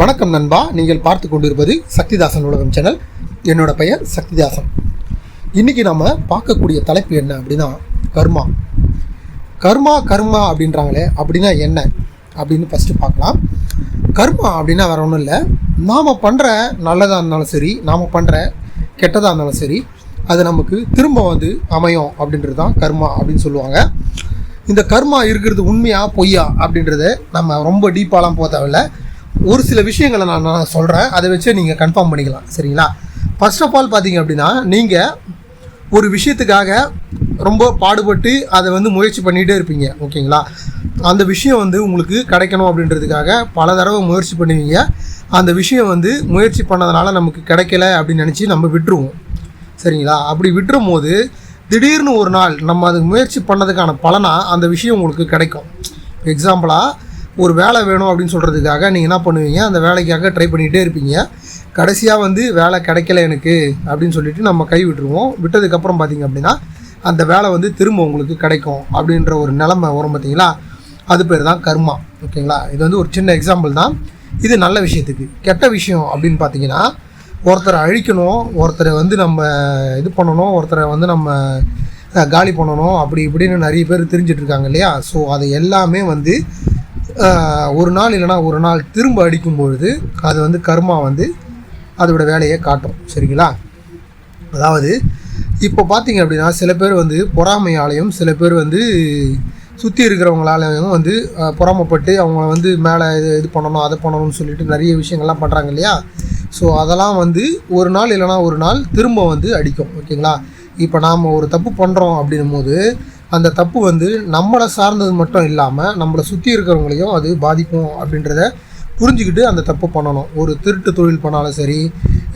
வணக்கம் நண்பா. நீங்கள் பார்த்து கொண்டிருப்பது சக்திதாசன் உலகம் சேனல். என்னோட பெயர் சக்திதாசன். இன்னைக்கு நம்ம பார்க்கக்கூடிய தலைப்பு என்ன அப்படின்னா கர்மா. கர்மா கர்மா அப்படின்றாங்களே அப்படின்னா என்ன அப்படின்னு ஃபஸ்ட்டு பார்க்கலாம். கர்மா அப்படின்னா வேற ஒன்றும் இல்லை. நாம் பண்ணுற நல்லதாக இருந்தாலும் சரி நாம் பண்ணுற கெட்டதாக இருந்தாலும் சரி அது நமக்கு திரும்ப வந்து அமையும் அப்படின்றது தான் கர்மா அப்படின்னு சொல்லுவாங்க. இந்த கர்மா இருக்கிறது உண்மையா பொய்யா அப்படின்றத நம்ம ரொம்ப டீப்பாலாம் போக தேவையில்லை. ஒரு சில விஷயங்களை நான் நான் சொல்கிறேன் அதை வச்சு நீங்கள் கன்ஃபார்ம் பண்ணிக்கலாம். சரிங்களா? ஃபர்ஸ்ட் ஆஃப் ஆல் பார்த்தீங்க அப்படின்னா நீங்கள் ஒரு விஷயத்துக்காக ரொம்ப பாடுபட்டு அதை வந்து முயற்சி பண்ணிகிட்டே இருப்பீங்க. ஓகேங்களா? அந்த விஷயம் வந்து உங்களுக்கு கிடைக்கணும் அப்படின்றதுக்காக பல தடவை முயற்சி பண்ணுவீங்க. அந்த விஷயம் வந்து முயற்சி பண்ணதுனால நமக்கு கிடைக்கல அப்படின்னு நினச்சி நம்ம விட்டுருவோம். சரிங்களா? அப்படி விட்டுரும் போது திடீர்னு ஒரு நாள் நம்ம அது முயற்சி பண்ணதுக்கான பலனாக அந்த விஷயம் உங்களுக்கு கிடைக்கும். எக்ஸாம்பிளாக ஒரு வேலை வேணும் அப்படின்னு சொல்கிறதுக்காக நீங்கள் என்ன பண்ணுவீங்க? அந்த வேலைக்காக ட்ரை பண்ணிகிட்டே இருப்பீங்க. கடைசியாக வந்து வேலை கிடைக்கல எனக்கு அப்படின்னு சொல்லிட்டு நம்ம கை விட்டுருவோம். விட்டதுக்கப்புறம் பார்த்தீங்க அப்படின்னா அந்த வேலை வந்து திரும்ப உங்களுக்கு கிடைக்கும் அப்படின்ற ஒரு நிலைமை வரும் பார்த்தீங்களா அது பேர் தான் கர்மா. ஓகேங்களா? இது வந்து ஒரு சின்ன எக்ஸாம்பிள் தான். இது நல்ல விஷயத்துக்கு. கெட்ட விஷயம் அப்படின்னு பார்த்தீங்கன்னா ஒருத்தரை அழிக்கணும் ஒருத்தரை வந்து நம்ம இது பண்ணணும் ஒருத்தரை வந்து நம்ம காலி பண்ணணும் அப்படி இப்படின்னு நிறைய பேர் தெரிஞ்சிட்ருக்காங்க இல்லையா? ஸோ அது எல்லாமே வந்து ஒரு நாள் இல்லைன்னா ஒரு நாள் திரும்ப அடிக்கும் பொழுது அது வந்து கர்மா வந்து அதோட வேலையை காட்டும். சரிங்களா? அதாவது இப்போ பார்த்தீங்க அப்படின்னா சில பேர் வந்து பொறாமையாலையும் சில பேர் வந்து சுற்றி இருக்கிறவங்களாலையும் வந்து பொறாமப்பட்டு பொறாமைப்பட்டு அவங்கள வந்து மேலே இது இது பண்ணணும் அதை பண்ணணும்னு சொல்லிட்டு நிறைய விஷயங்கள்லாம் பண்ணுறாங்க இல்லையா? ஸோ அதெல்லாம் வந்து ஒரு நாள் இல்லைனா ஒரு நாள் திரும்ப வந்து அடிக்கும். ஓகேங்களா? இப்போ நாம் ஒரு தப்பு பண்ணுறோம் அப்படின்னும் போது அந்த தப்பு வந்து நம்மளை சார்ந்தது மட்டும் இல்லாமல் நம்மளை சுற்றி இருக்கிறவங்களையும் அது பாதிக்கும் அப்படின்றத புரிஞ்சுக்கிட்டு அந்த தப்பு பண்ணணும். ஒரு திருட்டு தொழில் பண்ணாலும் சரி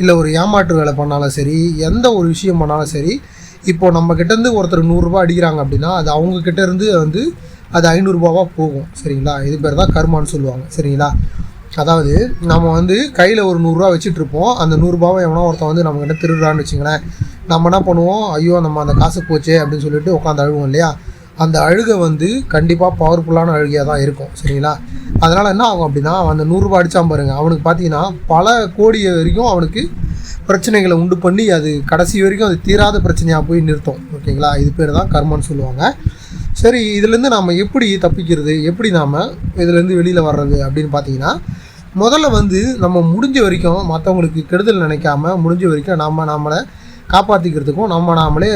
இல்லை ஒரு ஏமாற்று வேலை பண்ணாலும் சரி எந்த ஒரு விஷயம் பண்ணாலும் சரி இப்போது நம்ம கிட்டேருந்து ஒருத்தர் நூறுரூபா அடிக்கிறாங்க அப்படின்னா அது அவங்கக்கிட்டேருந்து வந்து அது ஐநூறுரூபாவாக போகும். சரிங்களா? இது பேர் தான் கர்மான்னு சொல்லுவாங்க. சரிங்களா? அதாவது நம்ம வந்து கையில் ஒரு நூறுரூவா வச்சுட்டு இருப்போம். அந்த நூறுரூபாவை எவனோ ஒருத்தன் வந்து நம்மக்கிட்ட திருடுறான்னு வச்சுங்களேன். நம்ம என்ன பண்ணுவோம்? ஐயோ நம்ம அந்த காசு போச்சே அப்படின்னு சொல்லிட்டு உட்காந்து அழுவோம் இல்லையா? அந்த அழுகை வந்து கண்டிப்பாக பவர்ஃபுல்லான அழுகையாக தான் இருக்கும் சரிங்களா? அதனால் என்ன ஆகும் அப்படின்னா அந்த நூறுரூபா அடித்தான் பாருங்கள் அவனுக்கு பார்த்தீங்கன்னா பல கோடி வரைக்கும் அவனுக்கு பிரச்சனைகளை உண்டு பண்ணி அது கடைசி வரைக்கும் அது தீராத பிரச்சனையாக போய் நிறுத்தும் ஓகேங்களா? இது பேர் தான் கர்மன்னு சொல்லுவாங்க. சரி இதுலேருந்து நாம் எப்படி தப்பிக்கிறது? எப்படி நாம் இதுலேருந்து வெளியில் வர்றது அப்படின்னு பார்த்தீங்கன்னா முதல்ல வந்து நம்ம முடிஞ்ச வரைக்கும் மற்றவங்களுக்கு கெடுதல் நினைக்காம முடிஞ்ச வரைக்கும் நம்ம நம்மளை காப்பாற்றிக்கிறதுக்கும் நம்ம நாமளே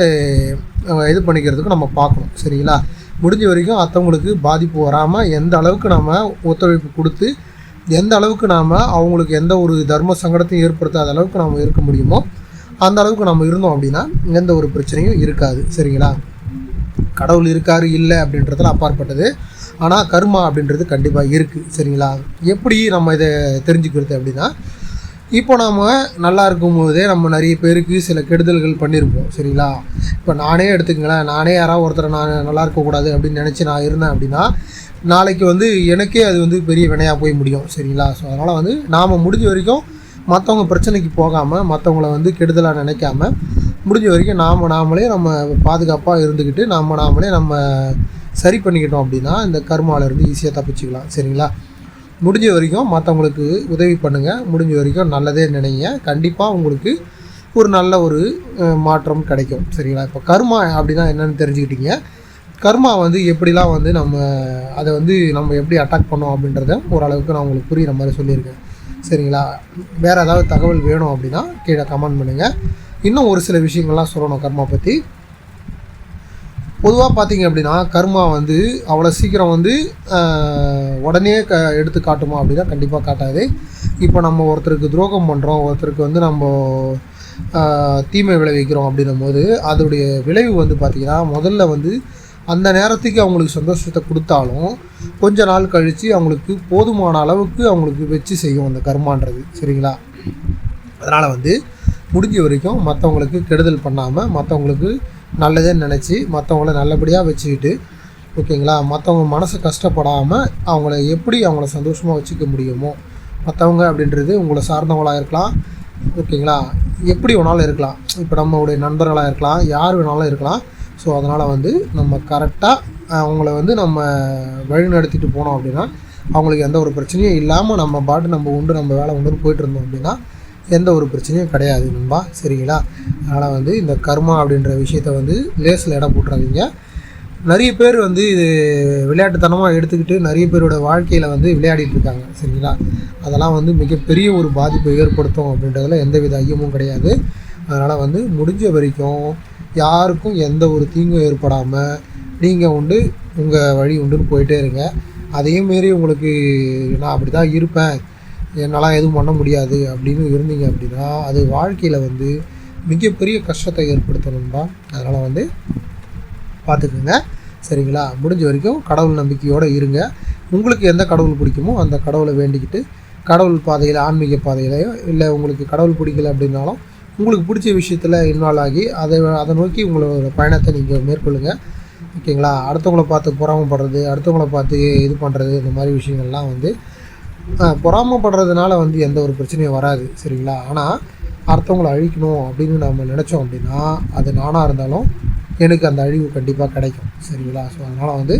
இது பண்ணிக்கிறதுக்கும் நம்ம பார்க்கணும் சரிங்களா? முடிஞ்ச வரைக்கும் மற்றவங்களுக்கு பாதிப்பு வராமல் எந்த அளவுக்கு நம்ம ஒத்துழைப்பு கொடுத்து எந்த அளவுக்கு நாம் அவங்களுக்கு எந்த ஒரு தர்ம சங்கடத்தையும் ஏற்படுத்தாத அளவுக்கு நாம் இருக்க முடியுமோ அந்த அளவுக்கு நம்ம இருந்தோம் அப்படின்னா எந்த ஒரு பிரச்சனையும் இருக்காது சரிங்களா? கடவுள் இருக்காரு இல்லை அப்படின்றதுல அப்பாற்பட்டது. ஆனால் கர்மா அப்படின்றது கண்டிப்பாக இருக்குது சரிங்களா? எப்படி நம்ம இதை தெரிஞ்சுக்கிறது அப்படின்னா இப்போ நாம் நல்லா இருக்கும்போதே நம்ம நிறைய பேருக்கு சில கெடுதல்கள் பண்ணியிருப்போம் சரிங்களா? இப்போ நானே எடுத்துக்கங்களேன் நானே யாராவது ஒருத்தரை நான் நல்லா இருக்கக்கூடாது அப்படின்னு நினச்சி நான் இருந்தேன் அப்படின்னா நாளைக்கு வந்து எனக்கே அது வந்து பெரிய வினையாக போய் முடியும் சரிங்களா? ஸோ அதனால் வந்து நாம் முடிஞ்ச வரைக்கும் மற்றவங்க பிரச்சனைக்கு போகாமல் மற்றவங்கள வந்து கெடுதலாக நினைக்காம முடிஞ்ச வரைக்கும் நாம் நாமளே நம்ம பாதுகாப்பாக இருந்துக்கிட்டு நாம் நாமளே நம்ம சரி பண்ணிக்கிட்டோம் அப்படின்னா இந்த கர்மால ஈஸியாக தப்பிச்சுக்கலாம் சரிங்களா? முடிஞ்ச வரைக்கும் மற்றவங்களுக்கு உதவி பண்ணுங்கள் முடிஞ்ச வரைக்கும் நல்லதே நினைங்க. கண்டிப்பாக உங்களுக்கு ஒரு நல்ல ஒரு மாற்றம் கிடைக்கும். சரிங்களா? இப்போ கர்மா அப்படின்னா என்னன்னு தெரிஞ்சுக்கிட்டீங்க. கர்மா வந்து எப்படிலாம் வந்து நம்ம அதை வந்து நம்ம எப்படி அட்டாக் பண்ணோம் அப்படின்றத ஓரளவுக்கு நான் உங்களுக்கு புரியுற மாதிரி சொல்லியிருக்கேன். சரிங்களா? வேறு ஏதாவது தகவல் வேணும் அப்படின்னா கீழே கமெண்ட் பண்ணுங்கள் இன்னும் ஒரு சில விஷயங்கள்லாம் சொல்லணும் கர்மா பற்றி பொதுவாக பார்த்தீங்க அப்படின்னா கர்மா வந்து அவ்வளோ சீக்கிரம் வந்து உடனே க எடுத்து காட்டுமா அப்படின்னா கண்டிப்பாக காட்டாது. இப்போ நம்ம ஒருத்தருக்கு துரோகம் பண்ணுறோம் ஒருத்தருக்கு வந்து நம்ம தீமை விளைவிக்கிறோம் அப்படின்னும் போது அதோடைய விளைவு வந்து பார்த்திங்கன்னா முதல்ல வந்து அந்த நேரத்துக்கு அவங்களுக்கு சந்தோஷத்தை கொடுத்தாலும் கொஞ்ச நாள் கழித்து அவங்களுக்கு போதுமான அளவுக்கு அவங்களுக்கு வச்சு செய்யும் அந்த கர்மான்றது. சரிங்களா? அதனால் வந்து முடிஞ்ச வரைக்கும் மற்றவங்களுக்கு கெடுதல் பண்ணாமல் மற்றவங்களுக்கு நல்லதே நினச்சி மற்றவங்கள நல்லபடியாக வச்சுக்கிட்டு ஓகேங்களா? மற்றவங்க மனசு கஷ்டப்படாமல் அவங்கள எப்படி அவங்கள சந்தோஷமாக வச்சுக்க முடியுமோ மற்றவங்க அப்படின்றது உங்களை சார்ந்தவங்களாக இருக்கலாம் ஓகேங்களா? எப்படி வேணாலும் இருக்கலாம். இப்போ நம்மளுடைய நண்பர்களாக இருக்கலாம் யார் வேணாலும் இருக்கலாம். ஸோ அதனால் வந்து நம்ம கரெக்டாக அவங்கள வந்து நம்ம வழிநடத்திட்டு போனோம் அப்படின்னா அவங்களுக்கு எந்த ஒரு பிரச்சனையும் இல்லாமல் நம்ம பாட்டு நம்ம உண்டு நம்ம வேலை உண்டு போயிட்டு இருந்தோம் அப்படின்னா எந்த ஒரு பிரச்சனையும் கிடையாது நண்பா. சரிங்களா? அதனால் வந்து இந்த கர்மா அப்படின்ற விஷயத்த வந்து லேஸில் இடம் போட்டுறாதீங்க. நிறைய பேர் வந்து இது விளையாட்டுத்தனமாக எடுத்துக்கிட்டு நிறைய பேரோட வாழ்க்கையில் வந்து விளையாடிட்டு இருக்காங்க. சரிங்களா? அதெல்லாம் வந்து மிகப்பெரிய ஒரு பாதிப்பை ஏற்படுத்தும் அப்படின்றதுல எந்தவித ஐயமும் கிடையாது. அதனால் வந்து முடிஞ்ச வரைக்கும் யாருக்கும் எந்த ஒரு தீங்கும் ஏற்படாமல் நீங்கள் உண்டு உங்கள் வழி உண்டுன்னு போயிட்டே இருங்க. அதையும் மீறி உங்களுக்கு நான் அப்படி தான் இருப்பேன். என்னால் எதுவும் பண்ண முடியாது அப்படின்னு இருந்தீங்க அப்படின்னா அது வாழ்க்கையில் வந்து மிகப்பெரிய கஷ்டத்தை ஏற்படுத்தணும் தான் அதனால் வந்து பார்த்துக்குங்க. சரிங்களா? முடிஞ்ச வரைக்கும் கடவுள் நம்பிக்கையோடு இருங்க. உங்களுக்கு எந்த கடவுள் பிடிக்குமோ அந்த கடவுளை வேண்டிக்கிட்டு கடவுள் பாதையில் ஆன்மீக பாதையிலையோ இல்லை உங்களுக்கு கடவுள் பிடிக்கல அப்படின்னாலும் உங்களுக்கு பிடிச்ச விஷயத்தில் இன்வால்வ் ஆகி அதை அதை நோக்கி உங்களோட பயணத்தை நீங்கள் மேற்கொள்ளுங்கள் ஓகேங்களா? அடுத்தவங்கள பார்த்து புறாமப்படுறது அடுத்தவங்கள பார்த்து இது பண்ணுறது இந்த மாதிரி விஷயங்கள்லாம் வந்து பொறாமைப்படுறதுனால வந்து எந்த ஒரு பிரச்சனையும் வராது சரிங்களா? ஆனால் அடுத்தவங்கள அழிக்கணும் அப்படின்னு நம்ம நினச்சோம் அப்படின்னா அது நானாக இருந்தாலும் எனக்கு அந்த அழிவு கண்டிப்பாக கிடைக்கும் சரிங்களா? ஸோ அதனால் வந்து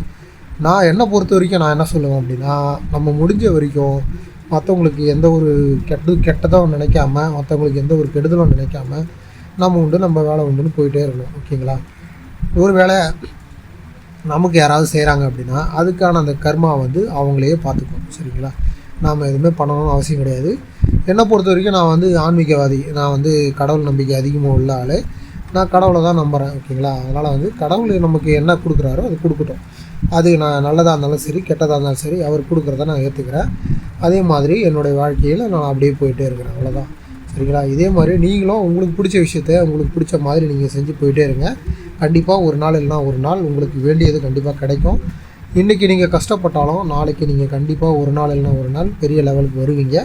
நான் என்னை பொறுத்த வரைக்கும் நான் என்ன சொல்லுவேன் அப்படின்னா நம்ம முடிஞ்ச வரைக்கும் மற்றவங்களுக்கு எந்த ஒரு கெட்டு கெட்டதாக நினைக்காம மற்றவங்களுக்கு எந்த ஒரு கெடுதலும் நினைக்காம நம்ம உண்டு நம்ம வேலை உண்டுன்னு போயிட்டே இருக்கணும் ஓகேங்களா? ஒரு வேளை நமக்கு யாராவது செய்கிறாங்க அப்படின்னா அதுக்கான அந்த கர்மா வந்து அவங்களையே பார்த்துக்கணும் சரிங்களா? நாம் எதுவுமே பண்ணணும்னு அவசியம் கிடையாது. என்னை பொறுத்த வரைக்கும் நான் வந்து ஆன்மீகவாதி. நான் வந்து கடவுள் நம்பிக்கை அதிகமாக உள்ள ஆள். நான் கடவுளை தான் நம்புகிறேன் ஓகேங்களா? அதனால் வந்து கடவுள் நமக்கு என்ன கொடுக்குறாரோ அது கொடுக்கட்டும். அது நான் நல்லதாக இருந்தாலும் சரி கெட்டதாக இருந்தாலும் சரி அவர் கொடுக்குறத நான் ஏற்றுக்கிறேன் அதே மாதிரி என்னுடைய வாழ்க்கையில் நான் அப்படியே போயிட்டே இருக்கிறேன் அவ்வளோதான் சரிங்களா? இதே மாதிரி நீங்களும் உங்களுக்கு பிடிச்ச விஷயத்த உங்களுக்கு பிடிச்ச மாதிரி நீங்கள் செஞ்சு போயிட்டே இருங்க. கண்டிப்பாக ஒரு நாள் இல்லைனா ஒரு நாள் உங்களுக்கு வேண்டியது கண்டிப்பாக கிடைக்கும். இன்றைக்கி நீங்கள் கஷ்டப்பட்டாலும் நாளைக்கு நீங்கள் கண்டிப்பாக ஒரு நாள் இல்லைனா ஒரு நாள் பெரிய லெவலுக்கு வருவீங்க.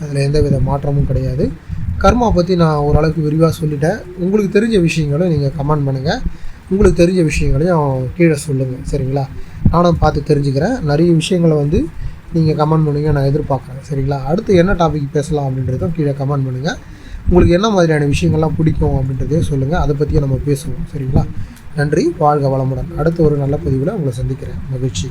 அதில் எந்த வித மாற்றமும் கிடையாது. கர்மா பற்றி நான் ஓரளவுக்கு விரிவாக சொல்லிட்டேன். உங்களுக்கு தெரிஞ்ச விஷயங்களும் நீங்கள் கமெண்ட் பண்ணுங்கள் உங்களுக்கு தெரிஞ்ச விஷயங்களையும் கீழே சொல்லுங்கள் சரிங்களா? நானும் பார்த்து தெரிஞ்சுக்கிறேன். நிறைய விஷயங்களை வந்து நீங்கள் கமெண்ட் பண்ணுங்க நான் எதிர்பார்க்குறேன். சரிங்களா? அடுத்து என்ன டாபிக் பேசலாம் அப்படின்றதும் கீழே கமெண்ட் பண்ணுங்கள் உங்களுக்கு என்ன மாதிரியான விஷயங்கள்லாம் பிடிக்கும் அப்படின்றதையும் சொல்லுங்கள் அதை பற்றியும் நம்ம பேசுவோம். சரிங்களா? நன்றி வாழ்க வளமுடன். அடுத்த ஒரு நல்ல பதிவில் உங்களை சந்திக்கிறேன். மகிழ்ச்சி.